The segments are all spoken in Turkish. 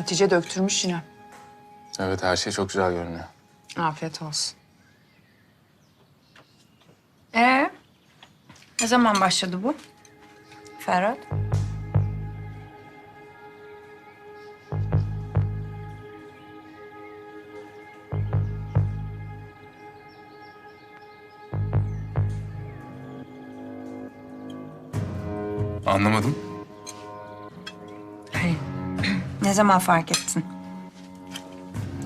Hatice döktürmüş yine. Evet her şey çok güzel görünüyor. Afiyet olsun. Ee, ne zaman başladı bu? Ferhat? Anlamadım. Ne zaman fark ettin?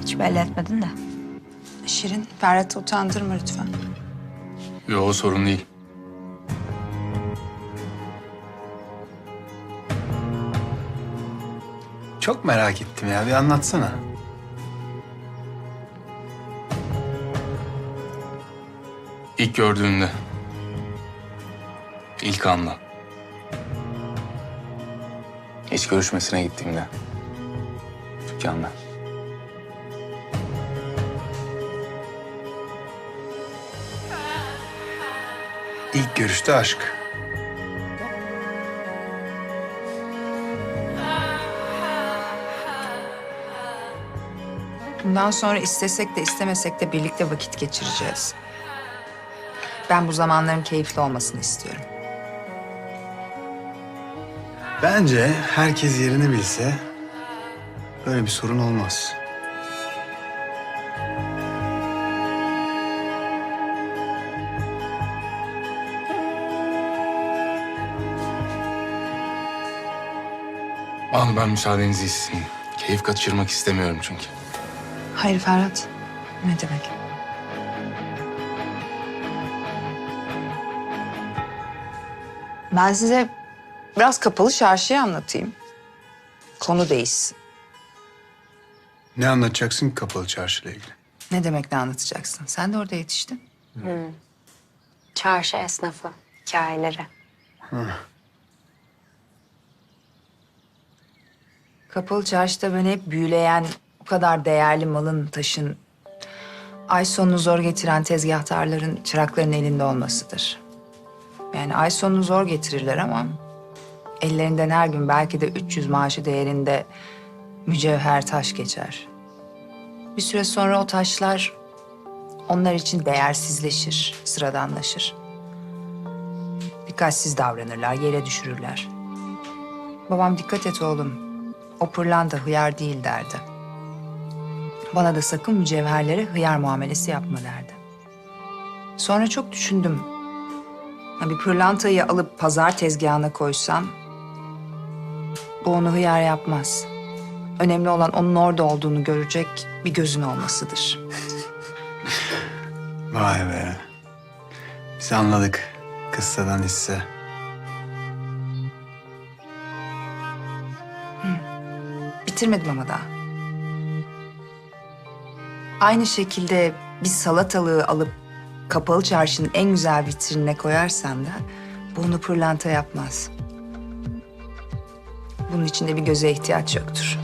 Hiç belli etmedin de. Şirin, Ferhat'ı utandırma lütfen. Yo sorun değil. Çok merak ettim ya. Bir anlatsana. İlk gördüğümde. İlk anda. İş görüşmesine gittiğimde. Dükkanda. İlk görüşte aşk. Bundan sonra istesek de istemesek de birlikte vakit geçireceğiz. Ben bu zamanların keyifli olmasını istiyorum. Bence herkes yerini bilse böyle bir sorun olmaz. Banu ben müsaadenizi isteyeyim. Keyif kaçırmak istemiyorum çünkü. Hayır Ferhat. Ne demek? Ben size biraz kapalı çarşıyı anlatayım. Konu değişsin. Ne anlatacaksın ki kapalı çarşıyla ilgili? Ne demek ne anlatacaksın? Sen de orada yetiştin. Çarşı esnafı hikayeleri. Kapalı çarşıda beni hep büyüleyen o kadar değerli malın, taşın, ay sonunu zor getiren tezgahtarların, çırakların elinde olmasıdır. Yani ay sonunu zor getirirler ama ellerinden her gün belki de 300 maaşı değerinde mücevher taş geçer. Bir süre sonra o taşlar onlar için değersizleşir, sıradanlaşır. Dikkatsiz davranırlar, yere düşürürler. Babam dikkat et oğlum, o pırlanta hıyar değil derdi. Bana da sakın mücevherlere hıyar muamelesi yapma derdi. Sonra çok düşündüm. Bir pırlantayı alıp pazar tezgahına koysam... ...bu onu hıyar yapmaz. Önemli olan onun orada olduğunu görecek bir gözün olmasıdır. Vay be. Biz anladık kıssadan hisse. Bitirmedim ama daha. Aynı şekilde bir salatalığı alıp kapalı çarşının en güzel vitrinine koyarsan da bunu pırlanta yapmaz. Bunun için de bir göze ihtiyaç yoktur.